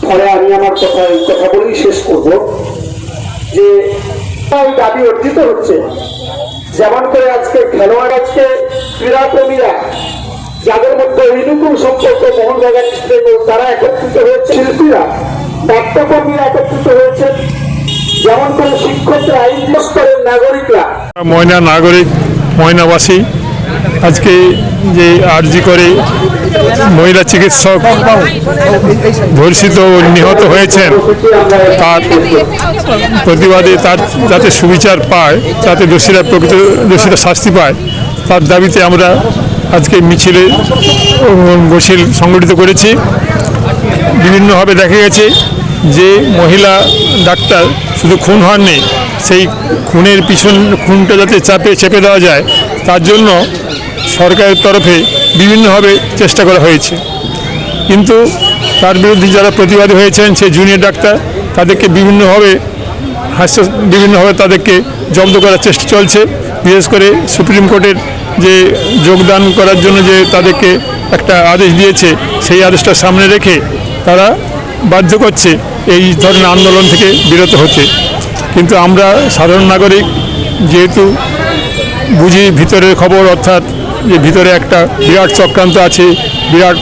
তাহলে আমি আমার কথা কথা বলেই শেষ করব যে দাবি অর্জিত হচ্ছে। যেমন করে আজকে খেলোয়াড় আজকে ক্রীড়াপ্রেমীরা, যাদের মধ্যে সম্পর্ক তারা একত্রিত হয়েছে শিল্পীরা, নাট্যকর্মীরা একত্রিত হয়েছে যেমন করে শিক্ষকরা আইন স্তরের নাগরিকরা। ময়না নাগরিক, ময়নাবাসী। আজকে যে আরজি করে মহিলা চিকিৎসক ধর্ষিত নিহত হয়েছেন, তার প্রতিবাদে তার যাতে সুবিচার পায়, যাতে দোষীরা প্রকৃত দোষীরা শাস্তি পায়, তার দাবিতে আমরা আজকে মিছিলে বসিল সংগঠিত করেছি। বিভিন্নভাবে দেখা গেছে যে মহিলা ডাক্তার শুধু খুন হননি, সেই খুনের পিছন খুনটা যাতে চাপে, চেপে দেওয়া যায় তার জন্য সরকারের তরফে বিভিন্নভাবে চেষ্টা করা হয়েছে। কিন্তু তার বিরুদ্ধে যারা প্রতিবাদী হয়েছেন, সেই জুনিয়র ডাক্তার তাদেরকে বিভিন্নভাবে হাস্য, বিভিন্নভাবে তাদেরকে জব্দ করার চেষ্টা চলছে। বিশেষ করে সুপ্রিম কোর্টের যে যোগদান করার জন্য যে তাদেরকে একটা আদেশ দিয়েছে, সেই আদেশটা সামনে রেখে তারা বাধ্য করছে এই ধরনের আন্দোলন থেকে বিরত হতে। কিন্তু আমরা সাধারণ নাগরিক যেহেতু বুঝি ভিতরের খবর, অর্থাৎ যে ভিতরে একটা বিরাট চক্রান্ত আছে, বিরাট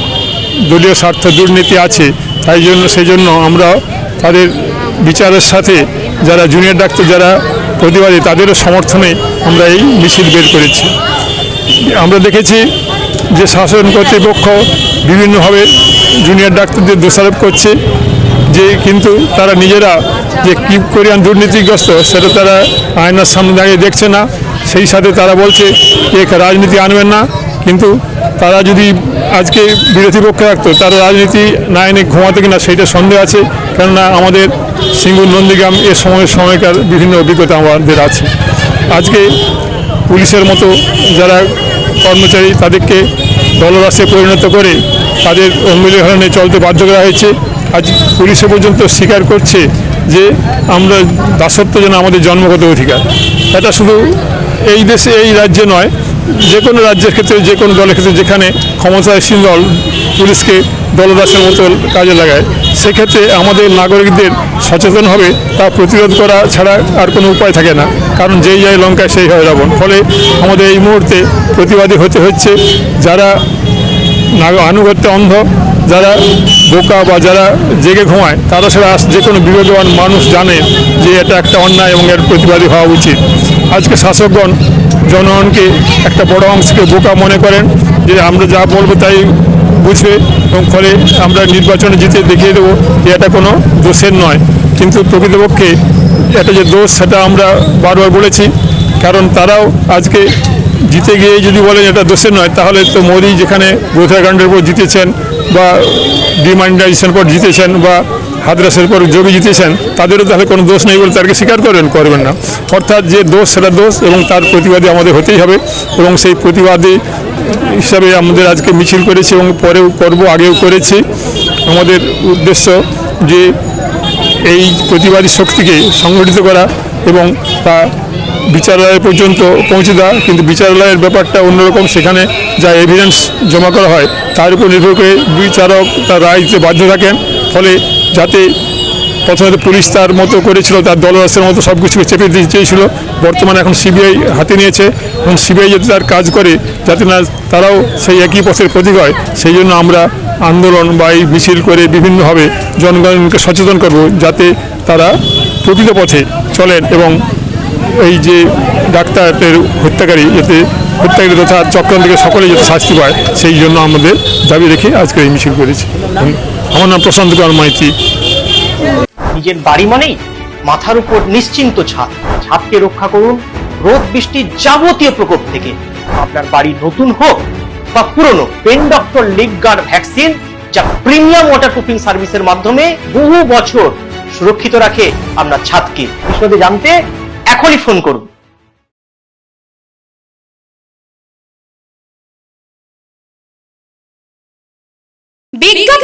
দলীয় স্বার্থ দুর্নীতি আছে, তাই জন্য সেই জন্য আমরা তাদের বিচারের সাথে যারা জুনিয়র ডাক্তার, যারা প্রতিবাদী, তাদেরও সমর্থনে আমরা এই মিছিল বের করেছি। আমরা দেখেছি যে শাসন কর্তৃপক্ষ বিভিন্নভাবে জুনিয়র ডাক্তারদের দোষারোপ করছে, যে কিন্তু তারা নিজেরা যে কি কোরিয়ান দুর্নীতিগ্রস্ত, সেটা তারা আয়নার সামনে দাঁড়িয়ে দেখছে না। সেই সাথে তারা বলছে যে রাজনীতি আনবেন না। কিন্তু তারা যদি আজকে বিরোধী পক্ষে রাখতো তারা রাজনীতি না এনে ঘুমাতে কিনা সেইটা সন্দেহ আছে। কেননা আমাদের সিঙ্গুর নন্দীগ্রাম এ সময় সময়কার বিভিন্ন অভিজ্ঞতা আমাদের আছে। আজকে পুলিশের মতো যারা কর্মচারী তাদেরকে দলরাশে পরিণত করে তাদের অঙ্গুলিহরণে চলতে বাধ্য করা হয়েছে। আজ পুলিশে পর্যন্ত স্বীকার করছে যে, আমরা দাসত্ব যেন আমাদের জন্মগত অধিকার। এটা শুধু এই দেশে, এই রাজ্যে নয়, যে কোনো রাজ্যের ক্ষেত্রে, যে কোনো দলের ক্ষেত্রে যেখানে ক্ষমতাসীন দল, পুলিশকে দলদাসের মতো কাজে লাগায়, সেক্ষেত্রে আমাদের নাগরিকদের সচেতন হবে, তা প্রতিরোধ করা ছাড়া আর কোনো উপায় থাকে না। কারণ যেই যায় লঙ্কায়, সেই হয় রাবণ। ফলে আমাদের এই মুহূর্তে প্রতিবাদী হতে হচ্ছে যারা নাগ, আনুগত্যে অন্ধ, যারা বোকা বা যারা জেগে ঘুমায়, তারা ছাড়া যে কোনো বিবেকবান মানুষ জানে যে এটা একটা অন্যায় এবং এর প্রতিবাদী হওয়া উচিত। আজকে শাসকগণ, জনগণকে একটা বড় অংশকে বোকা মনে করেন যে আমরা যা বলব তাই বুঝবে এবং ফলে আমরা নির্বাচনে জিতে দেখিয়ে দেবো যে এটা কোনো দোষের নয়। কিন্তু প্রকৃতপক্ষে এটা যে দোষ সেটা আমরা বারবার বলেছি, কারণ তারাও আজকে জিতে গিয়ে যদি বলেন এটা দোষের নয়, তাহলে তো মোদি যেখানে গোথাকাণ্ডের উপর জিতেছেন বা ডিমান্ডাইজেশন পর জিতেছেন বা হাদরাসের পর যোগী জিতেছেন, তাদেরও তাহলে কোনো দোষ নেই বলে তাদেরকে স্বীকার করবেন করবেন না। অর্থাৎ যে দোষ, সেটা দোষ এবং তার প্রতিবাদী আমাদের হতেই হবে এবং সেই প্রতিবাদী হিসাবে আমাদের আজকে মিছিল করেছি এবং পরেও করব, আগেও করেছি। আমাদের উদ্দেশ্য যে এই প্রতিবাদী শক্তিকে সংগঠিত করা এবং তা বিচারালয় পর্যন্ত পৌঁছে দেওয়া। কিন্তু বিচারালয়ের ব্যাপারটা অন্যরকম, সেখানে যা এভিডেন্স জমা করা হয়, তার উপর নির্ভর করে বিচারক তার রায় দিতে বাধ্য থাকেন। ফলে যাতে প্রথমে পুলিশ তার মতো করেছিল, তার দলরাসের মতো সব কিছুকে চেপে দিতে চেয়েছিল। বর্তমানে এখন সিবিআই হাতে নিয়েছে এবং সিবিআই যাতে তার কাজ করে, যাতে না তারাও সেই একই পথের প্রতীক হয়, সেই জন্য আমরা আন্দোলন বা এই মিছিল করে বিভিন্নভাবে জনগণকে সচেতন করব, যাতে তারা প্রকৃত পথে চলেন এবং এই যে ডাক্তারের হত্যাকারী যাতে হত্যাকারী তথা চক্রান্ত থেকে সকলে যাতে শাস্তি পায়, সেই জন্য আমাদের দাবি রেখে আজকে এই মিছিল করেছি। আমার নাম প্রশান্ত কুমার মাইতি। নিজের বাড়ি মানেই মাথার উপর নিশ্চিন্ত ছাদ। ছাদকে রক্ষা করুন রোদ বৃষ্টির যাবতীয় প্রকোপ থেকে। আপনার বাড়ি নতুন হোক বা পুরনো pen doctor leak guard vaccine যা প্রিমিয়াম ওয়াটারপ্রুফিং সার্ভিসের মাধ্যমে বহু বছর সুরক্ষিত রাখে আপনার ছাদকে। বিশদে জানতে এখনই ফোন করুন। বিজ্ঞাপনের